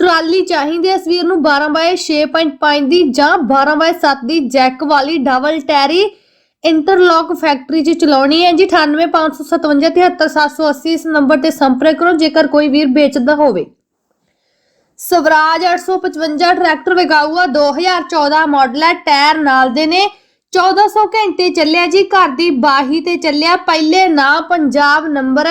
Trolley ਚਾਹੀਦੀ ਹੈ ਇਸ ਵੀਰ ਨੂੰ 12 ਬਾਏ 6.5 ਦੀ ਜਾਂ 12 ਬਾਏ 7 ਦੀ ਜੈਕ ਵਾਲੀ ਡਬਲ ਟੈਰੀ ਇੰਟਰਲੌਕ ਫੈਕਟਰੀ 'ਚ ਚਲਾਉਣੀ ਹੈ ਜੀ। 9855777780 ਇਸ ਨੰਬਰ ਤੇ ਸੰਪਰਕ ਕਰੋ, ਜੇਕਰ ਕੋਈ ਵੀਰ ਵੇਚਦਾ ਹੋਵੇ। ਸਵਰਾਜ 855 ਟਰੈਕਟਰ ਵਿਕਾਊਆ 2014 ਮਾਡਲ ਹੈ, ਟਾਇਰ ਨਾਲ ਦੇ ਨੇ। 1400 ਘੰਟੇ ਚੱਲਿਆ ਜੀ, ਘਰ ਦੀ ਬਾਹੀ ਤੇ ਚੱਲਿਆ, ਪਹਿਲੇ ਨਾਂ ਪੰਜਾਬ ਨੰਬਰ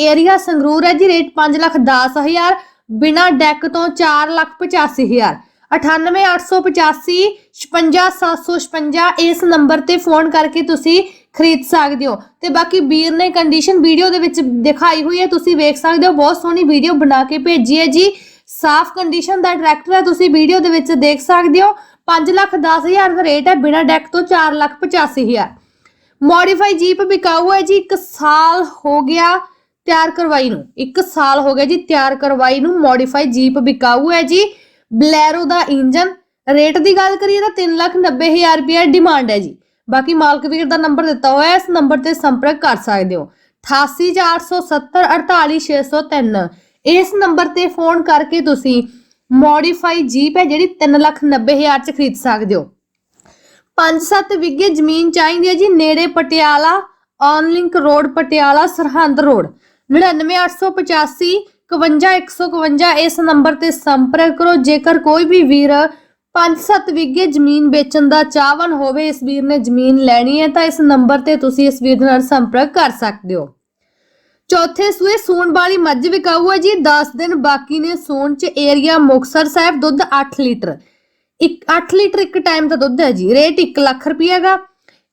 ਏਰੀਆ ਸੰਗਰੂਰ ਹੈ ਜੀ, ਰੇਟ 5 ਲੱਖ 10000 ਬਿਨਾ ਡੈਕ ਤੋਂ 4 ਲੱਖ 85000 98885 56756 ਇਸ ਨੰਬਰ ਤੇ ਫੋਨ ਕਰਕੇ ਤੁਸੀਂ ਖਰੀਦ ਸਕਦੇ ਹੋ। ਤੇ ਬਾਕੀ ਵੀਰ ਨੇ ਕੰਡੀਸ਼ਨ ਵੀਡੀਓ ਦੇ ਵਿੱਚ ਦਿਖਾਈ ਹੋਈ ਹੈ, ਤੁਸੀਂ ਵੇਖ ਸਕਦੇ ਹੋ, ਬਹੁਤ ਸੋਹਣੀ ਵੀਡੀਓ ਬਣਾ ਕੇ ਭੇਜੀ ਹੈ ਜੀ। ਸਾਫ਼ ਕੰਡੀਸ਼ਨ ਦਾ ਟਰੈਕਟਰ ਹੈ, ਤੁਸੀਂ ਵੀਡੀਓ ਦੇ ਵਿੱਚ ਦੇਖ ਸਕਦੇ ਹੋ। 5 ਲੱਖ 10000 ਦਾ ਰੇਟ ਹੈ, ਬਿਨਾ ਡੈਕ ਤੋਂ 4 ਲੱਖ 85000 ਮੋਡੀਫਾਈ ਜੀਪ ਵਿਕਾਊ ਹੈ ਜੀ 1 ਸਾਲ ਹੋ ਗਿਆ। ਤਿਆਰ ਕਰਵਾਈ ਨੂੰ। 1 ਸਾਲ ਹੋ ਗਿਆ ਜੀ ਤਿਆਰ ਕਰਵਾਈ ਨੂੰ ਮੋਡੀਫਾਈ ਜੀਪ ਵਿਕਾਊ ਹੈ ਜੀ। ਬਲੈਰੋ ਦਾ ਇੰਜਨ, ਰੇਟ ਦੀ ਗੱਲ ਕਰੀਏ ਤਾਂ 390000 ਰੁਪਏ ਡਿਮਾਂਡ ਹੈ ਜੀ। ਬਾਕੀ ਮਾਲਕ ਵੀਰ ਦਾ ਨੰਬਰ ਦਿੱਤਾ ਹੋਇਆ ਹੈ, ਇਸ ਨੰਬਰ ਤੇ ਸੰਪਰਕ ਕਰ ਸਕਦੇ ਹੋ। 8847748603 ਇਸ ਨੰਬਰ ਤੇ ਫੋਨ ਕਰਕੇ ਤੁਸੀਂ ਮੋਡੀਫਾਈ ਜੀਪ ਹੈ ਜਿਹੜੀ 390000 ਚ ਖਰੀਦ ਸਕਦੇ ਹੋ। 5-7 ਵਿਗੇ ਜ਼ਮੀਨ ਚਾਹੀਦੀ ਹੈ ਜੀ ਨੇੜੇ ਪਟਿਆਲਾ ਔਨਲਿੰਕ ਰੋਡ ਪਟਿਆਲਾ, ਸਰਹੰਦ ਰੋਡ 99885 51151 ਇਸ ਨੰਬਰ ਤੇ ਸੰਪਰਕ ਕਰੋ। ਜੇਕਰ ਕੋਈ ਵੀ ਵੀਰ 5-7 ਵਿਗੇ ਜ਼ਮੀਨ ਵੇਚਣ ਦਾ ਚਾਹਵਨ ਹੋਵੇ, ਇਸ ਵੀਰ ਨੇ ਜ਼ਮੀਨ ਲੈਣੀ ਹੈ, ਤਾਂ ਇਸ ਨੰਬਰ ਤੇ ਤੁਸੀਂ ਇਸ ਵੀਰ ਨਾਲ ਸੰਪਰਕ ਕਰ ਸਕਦੇ ਹੋ। ਚੌਥੇ ਸੂਏ, ਸੂਣ ਵਾਲੀ ਮੱਝ ਵਿਕਾਊ ਹੈ ਜੀ। 10 ਦਿਨ ਬਾਕੀ ਨੇ ਸੂਣ ਚ ਏਰੀਆ ਮੁਕਸਰ ਸਾਹਿਬ, ਦੁੱਧ 8 ਲੀਟਰ। ਇੱਕ 8 ਲੀਟਰ ਇੱਕ ਟਾਈਮ ਦਾ ਦੁੱਧ ਹੈ ਜੀ। ਰੇਟ 1 ਲੱਖ ਰੁਪਏ ਹੈਗਾ।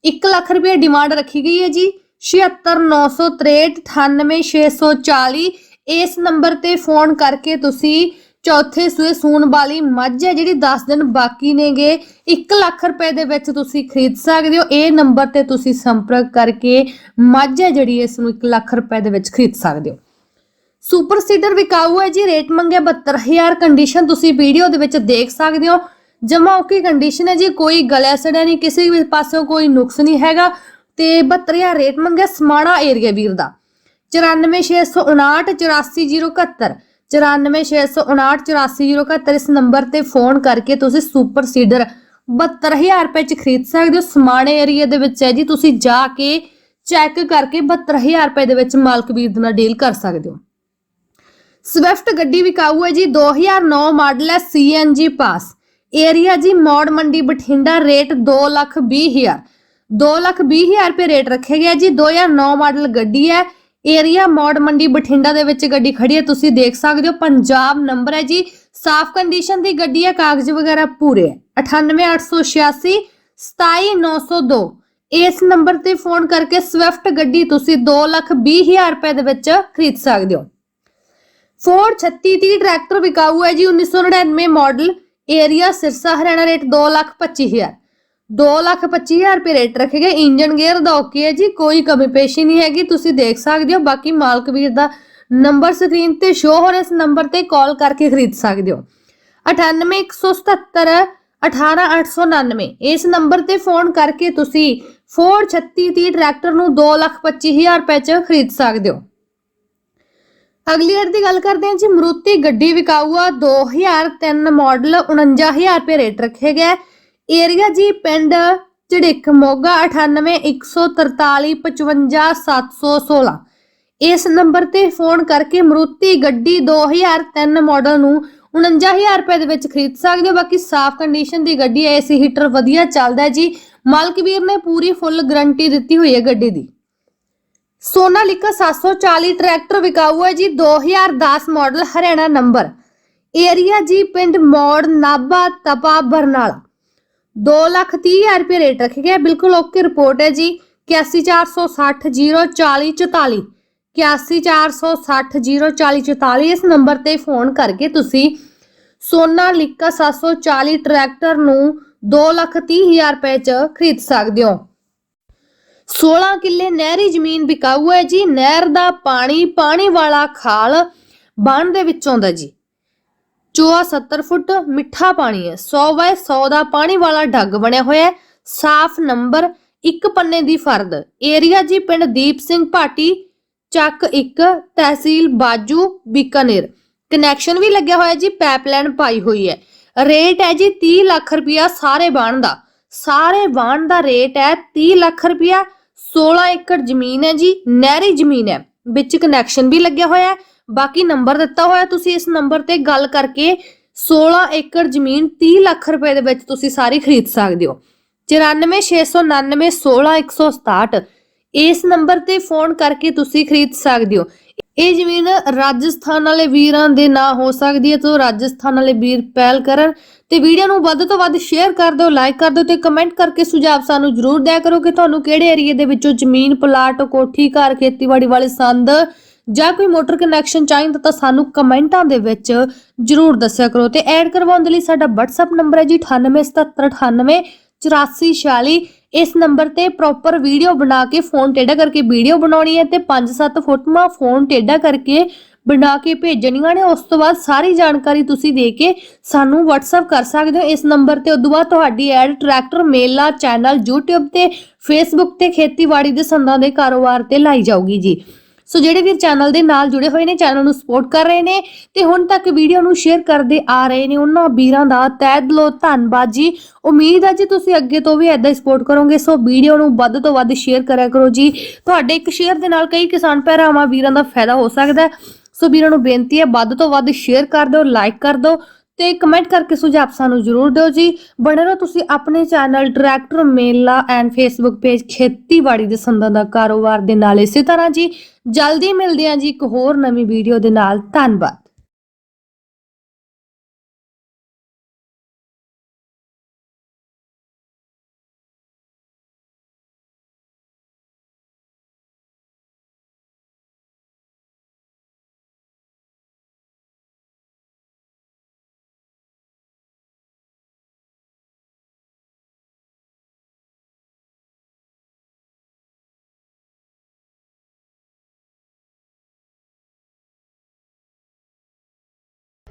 1 ਲੱਖ ਰੁਪਏ ਡਿਮਾਂਡ ਰੱਖੀ ਗਈ ਹੈ ਜੀ। 769663 98640 ਇਸ ਨੰਬਰ ਤੇ ਫੋਨ ਕਰਕੇ ਤੁਸੀਂ ਚੌਥੇ ਸੂਏ ਸੂਣ ਵਾਲੀ ਮੱਝ ਹੈ ਜਿਹੜੀ 10 ਦਿਨ ਬਾਕੀ ਨੇਗੇ। 1 ਲੱਖ ਰੁਪਏ ਦੇ ਵਿੱਚ ਤੁਸੀਂ ਖਰੀਦ ਸਕਦੇ ਹੋ। ਇਹ ਨੰਬਰ ਤੇ ਤੁਸੀਂ ਸੰਪਰਕ ਕਰਕੇ ਮੱਝ ਹੈ ਜਿਹੜੀ ਇਸ ਨੂੰ 1 ਲੱਖ ਰੁਪਏ ਦੇ ਵਿੱਚ ਖਰੀਦ ਸਕਦੇ ਹੋ। ਸੁਪਰ ਸੀਡਰ ਵਿਕਾਊ ਹੈ ਜੀ। ਰੇਟ ਮੰਗਿਆ 72000 ਕੰਡੀਸ਼ਨ ਤੁਸੀਂ ਵੀਡੀਓ ਦੇ ਵਿੱਚ ਦੇਖ ਸਕਦੇ ਹੋ। ਜਮਾ ਓਕੇ ਕੰਡੀਸ਼ਨ ਹੈ ਜੀ। ਕੋਈ ਗਲਿਆ ਸੜਿਆ ਨਹੀਂ। ਕਿਸੇ ਵੀ ਪਾਸਿਓਂ ਕੋਈ ਨੁਕਸ ਨਹੀਂ ਹੈਗਾ। ਤੇ 72000 ਰੇਟ ਮੰਗਿਆ ਸਮਾਣਾ ਏਰੀਆ ਵੀਰ ਦਾ। 94659 84071 94659 84071 ਇਸ ਨੰਬਰ ਤੇ ਫੋਨ ਕਰਕੇ ਤੁਸੀਂ ਸੁਪਰ ਸੀਡਰ 72000 ਰੁਪਏ ਚ ਖਰੀਦ ਸਕਦੇ ਹੋ। ਸਮਾਣੇ ਏਰੀਆ ਦੇ ਵਿੱਚ ਹੈ ਜੀ, ਤੁਸੀਂ ਜਾ ਕੇ ਚੈੱਕ ਕਰਕੇ 72000 ਰੁਪਏ ਦੇ ਵਿੱਚ ਮਾਲਕ ਵੀਰ ਨਾਲ ਡੀਲ ਕਰ ਸਕਦੇ ਹੋ। ਸਵਿਫਟ ਗੱਡੀ ਵਿਕਾਊ ਹੈ ਜੀ 2009 ਮਾਡਲ ਹੈ ਸੀਐਨਜੀ ਪਾਸ। ਏਰੀਆ ਜੀ, ਮੌੜ ਮੰਡੀ ਬਠਿੰਡਾ, ਰੇਟ 220000 220000 ਰੁਪਏ ਰੇਟ ਰੱਖਿਆ ਗਿਆ ਜੀ 2009 ਮਾਡਲ ਗੱਡੀ ਹੈ। ਏਰੀਆ ਮੌੜ ਮੰਡੀ ਬਠਿੰਡਾ ਦੇ ਵਿੱਚ ਗੱਡੀ ਖੜੀ ਹੈ, ਤੁਸੀਂ ਦੇਖ ਸਕਦੇ ਹੋ, ਪੰਜਾਬ ਨੰਬਰ ਹੈ ਜੀ। ਸਾਫ਼ ਕੰਡੀਸ਼ਨ ਦੀ ਗੱਡੀ ਹੈ, ਕਾਗਜ਼ ਵਗੈਰਾ ਪੂਰੇ ਹੈ। 98886 27902 ਇਸ ਨੰਬਰ ਤੇ ਫੋਨ ਕਰਕੇ ਸਵਿਫਟ ਗੱਡੀ ਤੁਸੀਂ 220000 ਰੁਪਏ ਦੇ ਵਿੱਚ ਖਰੀਦ ਸਕਦੇ ਹੋ। ਫੋਰਡ 3630 ਟਰੈਕਟਰ ਵਿਕਾਊ ਹੈ ਜੀ 1999 model. Area Sirsa, Haryana rate ਦੋ 225000 225000 ਰੁਪਏ ਰੇਟ ਰੱਖੇ ਗਏ ਇੰਜਨ ਗੇਅਰ ਦਾ ਓਕੇ ਹੈ ਜੀ, ਕੋਈ ਕਮੀ ਪੇਸ਼ੀ ਨਹੀਂ ਹੈਗੀ, ਤੁਸੀਂ ਦੇਖ ਸਕਦੇ ਹੋ। ਬਾਕੀ ਮਾਲਕ ਵੀਰ ਦਾ ਨੰਬਰ ਸਕਰੀਨ ਤੇ ਸ਼ੋ ਹੋ ਰਿਹਾ, ਇਸ ਨੰਬਰ ਤੇ ਕਾਲ ਕਰਕੇ ਖਰੀਦ ਸਕਦੇ ਹੋ। 98177 18899 ਇਸ ਨੰਬਰ ਤੇ ਫੋਨ ਕਰਕੇ ਤੁਸੀਂ ਫੋਰਡ 3630 ਟਰੈਕਟਰ ਨੂੰ 225000 ਰੁਪਏ ਚ ਖਰੀਦ ਸਕਦੇ ਹੋ। ਅਗਲੀ ਐਡ ਦੀ ਗੱਲ ਕਰਦੇ ਹਾਂ ਜੀ, ਮਰੂਤੀ ਗੱਡੀ ਵਿਕਾਊ ਆ 2003 ਮਾਡਲ 49000 ਰੁਪਏ ਰੇਟ ਰੱਖੇ ਗਏ ਏਰੀਆ ਜੀ ਪਿੰਡ ਝੜਿਕ ਮੋਗਾ 9814355716 ਇਸ ਨੰਬਰ ਤੇ ਫੋਨ ਕਰਕੇ ਮਰੂਤੀ ਗੱਡੀ 2003 ਮਾਡਲ ਨੂੰ 49000 ਰੁਪਏ ਦੇ ਵਿੱਚ ਖਰੀਦ ਸਕਦੇ ਹੋ। ਬਾਕੀ ਸਾਫ਼ ਕੰਡੀਸ਼ਨ ਦੀ ਗੱਡੀ ਹੈ, ਏਸੀ ਹੀਟਰ ਵਧੀਆ ਚੱਲਦਾ ਹੈ ਜੀ। ਮਾਲਕ ਵੀਰ ਨੇ ਪੂਰੀ ਫੁੱਲ ਗਾਰੰਟੀ ਦਿੱਤੀ ਹੋਈ ਹੈ ਗੱਡੀ ਦੀ। ਸੋਨਾਲਿਕਾ 740 ਟਰੈਕਟਰ ਵਿਕਾਊ ਹੈ ਜੀ 2010 ਮਾਡਲ ਹਰਿਆਣਾ ਨੰਬਰ। ਏਰੀਆ ਜੀ ਪਿੰਡ ਮੌੜ, ਨਾਭਾ, ਤਪਾ, ਬਰਨਾਲਾ। 230000 ਰੁਪਏ ਰੇਟ ਰੱਖਿਆ ਗਿਆ ਬਿਲਕੁਲ ਓਕੇ ਰਿਪੋਰਟ ਹੈ ਜੀ। 8146004044 8146004044 ਇਸ ਨੰਬਰ ਤੇ ਫੋਨ ਕਰਕੇ ਤੁਸੀਂ ਸੋਨਾ ਸੋਨਾਲਿਕਾ 740 ਟਰੈਕਟਰ ਨੂੰ 230000 ਰੁਪਏ 'ਚ ਖਰੀਦ ਸਕਦੇ ਹੋ। 16 ਕਿੱਲੇ ਨਹਿਰੀ ਜ਼ਮੀਨ ਵਿਕਾਊ ਹੈ ਜੀ। ਨਹਿਰ ਦਾ ਪਾਣੀ ਪਾਣੀ ਵਾਲਾ ਖਾਲ ਬਣ ਦੇ ਵਿੱਚ ਆਉਂਦਾ ਜੀ। ਚੋਆ 70 ਫੁੱਟ, ਮਿੱਠਾ ਪਾਣੀ ਹੈ। 100 ਬਾਏ 100 ਦਾ ਪਾਣੀ ਵਾਲਾ ਡੱਗ ਬਣਿਆ ਹੋਇਆ ਹੈ। ਸਾਫ਼ ਨੰਬਰ ਇੱਕ ਪੰਨੇ ਦੀ ਫਰਦ। ਏਰੀਆ ਜੀ ਪਿੰਡ ਦੀਪ ਸਿੰਘ ਭਾਟੀ, ਚੱਕ 1 ਤਹਿਸੀਲ ਬਾਜੂ, ਬੀਕਾਨੇਰ। ਕਨੈਕਸ਼ਨ ਵੀ ਲੱਗਿਆ ਹੋਇਆ ਜੀ, ਪਾਈਪਲਾਈਨ ਪਾਈ ਹੋਈ ਹੈ। ਰੇਟ ਹੈ ਜੀ 30 ਲੱਖ ਰੁਪਇਆ ਸਾਰੇ ਬਾਣ ਦਾ। ਸਾਰੇ ਬਾਣ ਦਾ ਰੇਟ ਹੈ 30 ਲੱਖ ਰੁਪਇਆ। 16 ਏਕੜ ਜ਼ਮੀਨ ਹੈ ਜੀ, ਨਹਿਰੀ ਜ਼ਮੀਨ ਹੈ। ਵਿੱਚ ਕਨੈਕਸ਼ਨ ਵੀ ਲੱਗਿਆ ਹੋਇਆ ਹੈ। ਬਾਕੀ ਨੰਬਰ ਦਿੱਤਾ ਹੋਇਆ ਤੁਸੀਂ ਇਸ ਨੰਬਰ ਤੇ ਗੱਲ ਕਰਕੇ 16 ਏਕੜ ਜ਼ਮੀਨ 30 ਲੱਖ ਰੁਪਏ ਦੇ ਵਿੱਚ ਤੁਸੀਂ ਸਾਰੀ ਖਰੀਦ ਸਕਦੇ ਹੋ। 9469916167 ਇਸ ਨੰਬਰ ਤੇ ਫੋਨ ਕਰਕੇ ਤੁਸੀਂ ਖਰੀਦ ਸਕਦੇ ਹੋ। ਇਹ ਜ਼ਮੀਨ ਰਾਜਸਥਾਨ ਵਾਲੇ ਵੀਰਾਂ ਦੇ ਨਾਂ ਹੋ ਸਕਦੀ ਹੈ, ਤੋਂ ਰਾਜਸਥਾਨ ਵਾਲੇ ਵੀਰ ਪਹਿਲ ਕਰਨ। ਤੇ ਵੀਡੀਓ ਨੂੰ ਵੱਧ ਤੋਂ ਵੱਧ ਸ਼ੇਅਰ ਕਰ ਦਿਓ, ਲਾਈਕ ਕਰ ਦਿਓ ਤੇ ਕਮੈਂਟ ਕਰਕੇ ਸੁਝਾਅ ਸਾਨੂੰ ਜਰੂਰ ਦਿਆ ਕਰੋ ਕਿ ਤੁਹਾਨੂੰ ਕਿਹੜੇ ਏਰੀਏ ਦੇ ਵਿੱਚੋਂ ਜ਼ਮੀਨ, ਪਲਾਟ, ਕੋਠੀ, ਘਰ, ਖੇਤੀਬਾੜੀ ਵਾਲੇ ਸੰਦ ਜਾਂ ਕੋਈ ਮੋਟਰ ਕਨੈਕਸ਼ਨ ਚਾਹੀਦਾ ਤਾਂ ਸਾਨੂੰ ਕਮੈਂਟਾਂ ਦੇ ਵਿੱਚ ਜਰੂਰ ਦੱਸਿਆ ਕਰੋ ਤੇ ਐਡ ਕਰਵਾਉਣ ਦੇ ਲਈ ਸਾਡਾ WhatsApp ਨੰਬਰ ਹੈ ਜੀ 987798 8446 ਇਸ ਨੰਬਰ ਤੇ ਪ੍ਰੋਪਰ ਵੀਡੀਓ ਬਣਾ ਕੇ ਫੋਨ ਟੇਢਾ ਕਰਕੇ ਵੀਡੀਓ ਬਣਾਉਣੀ ਹੈ ਤੇ 5-7 ਫੋਟੋਆਂ ਫੋਨ ਟੇਢਾ ਕਰਕੇ ਬਣਾ ਕੇ ਭੇਜਣੀਆਂ ਨੇ, ਉਸ ਤੋਂ ਬਾਅਦ ਸਾਰੀ ਜਾਣਕਾਰੀ ਤੁਸੀਂ ਦੇ ਕੇ ਸਾਨੂੰ WhatsApp ਕਰ ਸਕਦੇ ਹੋ। ਇਸ ਨੰਬਰ ਤੇ ਉਦੋਂ ਬਾਅਦ ਤੁਹਾਡੀ ad tractor Mela channel YouTube ਤੇ Facebook ਤੇ ਖੇਤੀਬਾੜੀ ਦੇ ਸੰਦਾਂ ਦੇ ਕਾਰੋਬਾਰ ਤੇ ਲਾਈ ਜਾਊਗੀ ਜੀ। ਸੋ ਜਿਹੜੇ ਵੀਰ ਚੈਨਲ ਦੇ ਨਾਲ ਜੁੜੇ ਹੋਏ ਨੇ ਚੈਨਲ ਨੂੰ ਸਪੋਰਟ ਕਰ ਰਹੇ ਨੇ ਤੇ ਹੁਣ ਤੱਕ ਵੀਡੀਓ ਨੂੰ ਸ਼ੇਅਰ ਕਰਦੇ ਆ ਰਹੇ ਨੇ ਉਹਨਾਂ ਵੀਰਾਂ ਦਾ। ਤਹਿ ਦਿਲੋਂ ਧੰਨਵਾਦ ਜੀ। ਉਮੀਦ ਹੈ ਜੀ ਤੁਸੀਂ ਅੱਗੇ ਤੋਂ ਵੀ ਐਦਾਂ ਹੀ ਸਪੋਰਟ ਕਰੋਗੇ। ਸੋ ਵੀਡੀਓ ਨੂੰ ਵੱਧ ਤੋਂ ਵੱਧ ਸ਼ੇਅਰ ਕਰਿਆ ਕਰੋ ਜੀ। ਤੁਹਾਡੇ ਇੱਕ ਸ਼ੇਅਰ ਦੇ ਨਾਲ ਕਈ ਕਿਸਾਨ ਭਰਾਵਾਂ ਵੀਰਾਂ ਦਾ ਫਾਇਦਾ ਹੋ ਸਕਦਾ ਸੋ ਵੀਰਾਂ ਨੂੰ ਬੇਨਤੀ ਹੈ ਵੱਧ ਤੋਂ ਵੱਧ ਸ਼ੇਅਰ ਕਰ ਦਿਓ ਲਾਈਕ ਕਰ ਦਿਓ। ਤੇ ਕਮੈਂਟ ਕਰਕੇ ਸੁਝਾਅ ਸਾਨੂੰ ਜਰੂਰ ਦਿਓ ਜੀ। ਬਣੇ ਰਹੋ ਤੁਸੀਂ ਆਪਣੇ channel tractor Mela and Facebook page ਖੇਤੀਬਾੜੀ ਦੇ ਸੰਦਾਂ ਦਾ ਕਾਰੋਬਾਰ ਦੇ ਨਾਲ ਇਸੇ ਤਰ੍ਹਾਂ ਜੀ। ਜਲਦੀ ਮਿਲਦੇ ਹਾਂ ਜੀ ਇੱਕ ਹੋਰ ਨਵੀਂ ਵੀਡੀਓ ਦੇ ਨਾਲ। ਧੰਨਵਾਦ।